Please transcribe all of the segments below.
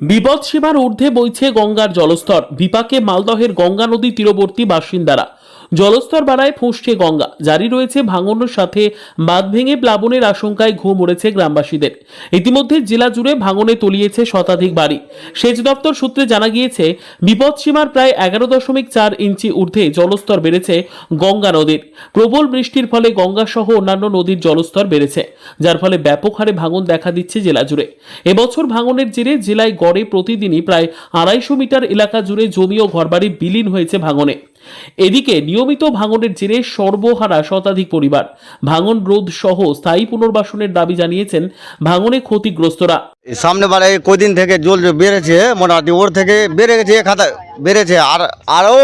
বিপদ সীমার ঊর্ধ্বে বইছে গঙ্গার জলস্তর। বিপাকে মালদহের গঙ্গা নদী তীরবর্তী বাসিন্দারা। জলস্তর বাড়ায় ফুঁসছে গঙ্গা। জারি রয়েছে ভাঙনের সাথে বাঁধ ভেঙে প্লাবনের আশঙ্কায় ঘুম উড়েছে গ্রামবাসীদের। ইতিমধ্যে জেলা জুড়ে ভাঙনে তলিয়েছে শতাধিক বাড়ি। সেচ দপ্তর সূত্রে জানা গিয়েছে, বিপদ সীমার প্রায় এগারো দশমিক চার ইঞ্চি ঊর্ধ্বে জলস্তর বেড়েছে গঙ্গা নদীর। প্রবল বৃষ্টির ফলে গঙ্গা সহ অন্যান্য নদীর জলস্তর বেড়েছে, যার ফলে ব্যাপক হারে ভাঙন দেখা দিচ্ছে জেলা জুড়ে। এবছর ভাঙনের জেরে জেলায় গড়ে প্রতিদিনই প্রায় আড়াইশো মিটার এলাকা জুড়ে জমি ও ঘরবাড়ি বিলীন হয়েছে ভাঙনে। এদিকে নিয়মিত ভাঙনের জেরে সর্বহারা শতাধিক পরিবার ভাঙন রোধ সহ স্থায়ী পুনর্বাসনের দাবি জানিয়েছেন ভাঙনে ক্ষতিগ্রস্তরা। সামনে বারে কদিন থেকে জল বেড়েছে মোটামুটি ওর থেকে বেড়ে গেছে হাতা বেড়েছে আর আরও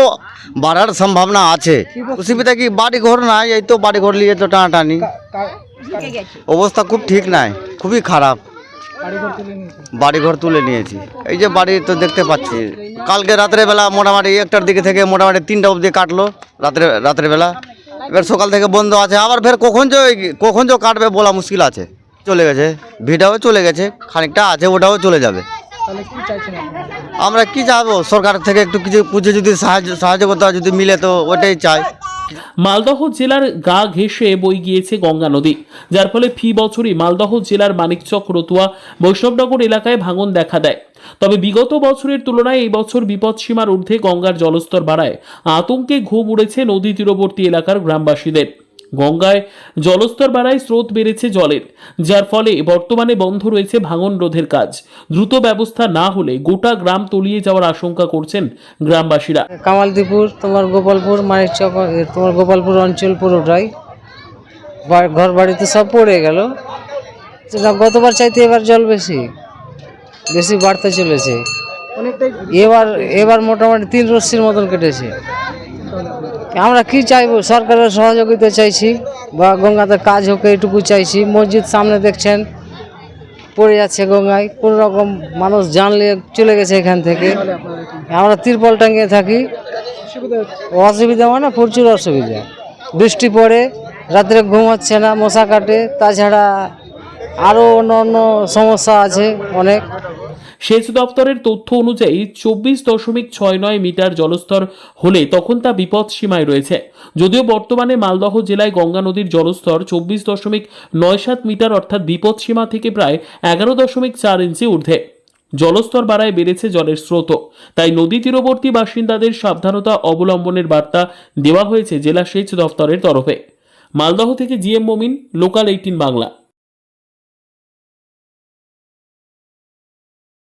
বাড়ার সম্ভাবনা আছে। অসুবিধা কি বাড়ি ঘর নাই এই তো বাড়ি ঘর নিয়ে তো টানাটানি। অবস্থা খুব ঠিক নাই খুবই খারাপ। বাড়ি ঘর তুলে নিয়েছি। এই যে বাড়ি তো দেখতে পাচ্ছি। কালকে রাত্রে বেলা মোটামুটি একটার দিকে থেকে মোটামুটি তিনটা অবধি কাটলো রাত্রে রাত্রে বেলা এবার সকাল থেকে বন্ধ আছে। আবার ফের কখন যে কখন যে কাটবে বলা মুশকিল আছে। চলে গেছে। ভিটাও চলে গেছে। খানিকটা আছে ওটাও চলে যাবে। আমরা কি চাইব সরকার থেকে একটু কিছু পুজো যদি সাহায্য সাহায্য করতে হয় যদি মিলে তো ওটাই চাই। মালদহ জেলার গা ঘেঁষে বই গিয়েছে গঙ্গা নদী। যার ফলে ফি বছরই মালদহ জেলার মানিকচক, রতুয়া, বৈষ্ণবনগর এলাকায় ভাঙন দেখা দেয়। তবে বিগত বছরের তুলনায় এই বছর বিপদসীমার ঊর্ধ্বে গঙ্গার জলস্তর বাড়ায়। আতঙ্কে ঘুম উড়েছে নদী তীরবর্তী এলাকার গ্রামবাসীদের। গঙ্গায় জলস্তর বাড়ায় স্রোত বেড়েছে জলের যার ফলে বর্তমানে বন্ধ রয়েছে ভাঙন রোধের কাজ। দ্রুত ব্যবস্থা না হলে গোটা গ্রাম তলিয়ে যাওয়ার আশঙ্কা করছেন গ্রামবাসীরা। কামালদীপুর তোমার গোপালপুর মানিকচক তোমার গোপালপুর অঞ্চল পুরোটাই। ঘর বাড়িতে সব পড়ে গেল। গতবার চাইতে এবার জল বেশি। বেশি বাড়তে চলেছে। এবার এবার মোটামুটি তিন রশ্মির মতন কেটেছে। আমরা কি চাইব? সরকারের সহযোগিতা চাইছি, বা গঙ্গাতে কাজ হোক, এইটুকু চাইছি। মসজিদ সামনে দেখছেন, পড়ে যাচ্ছে গঙ্গায়। কোনো রকম মানুষ জানলে চলে গেছে এখান থেকে। আমরা তিরপল টাঙিয়ে থাকি। অসুবিধা মানে প্রচুর অসুবিধা। বৃষ্টি পড়ে, রাত্রে ঘুম হচ্ছে না, মশা কাটে। তাছাড়া আরও অন্য অন্য সমস্যা আছে অনেক। সেচ দপ্তরের তথ্য অনুযায়ী চব্বিশ দশমিক ছয় নয় মিটার জলস্তর হলে তখন তা বিপদ সীমায় রয়েছে। যদিও বর্তমানে মালদহ জেলায় গঙ্গা নদীর জলস্তর চব্বিশ দশমিক নয় সাত মিটার অর্থাৎ বিপদ সীমা থেকে প্রায় এগারো দশমিক চার ইঞ্চি ঊর্ধ্বে। জলস্তর বাড়ায় বেড়েছে জলের স্রোত। তাই নদী তীরবর্তী বাসিন্দাদের সাবধানতা অবলম্বনের বার্তা দেওয়া হয়েছে জেলা সেচ দপ্তরের তরফে। মালদহ থেকে জিএম মমিন, লোকাল এইটিন বাংলা।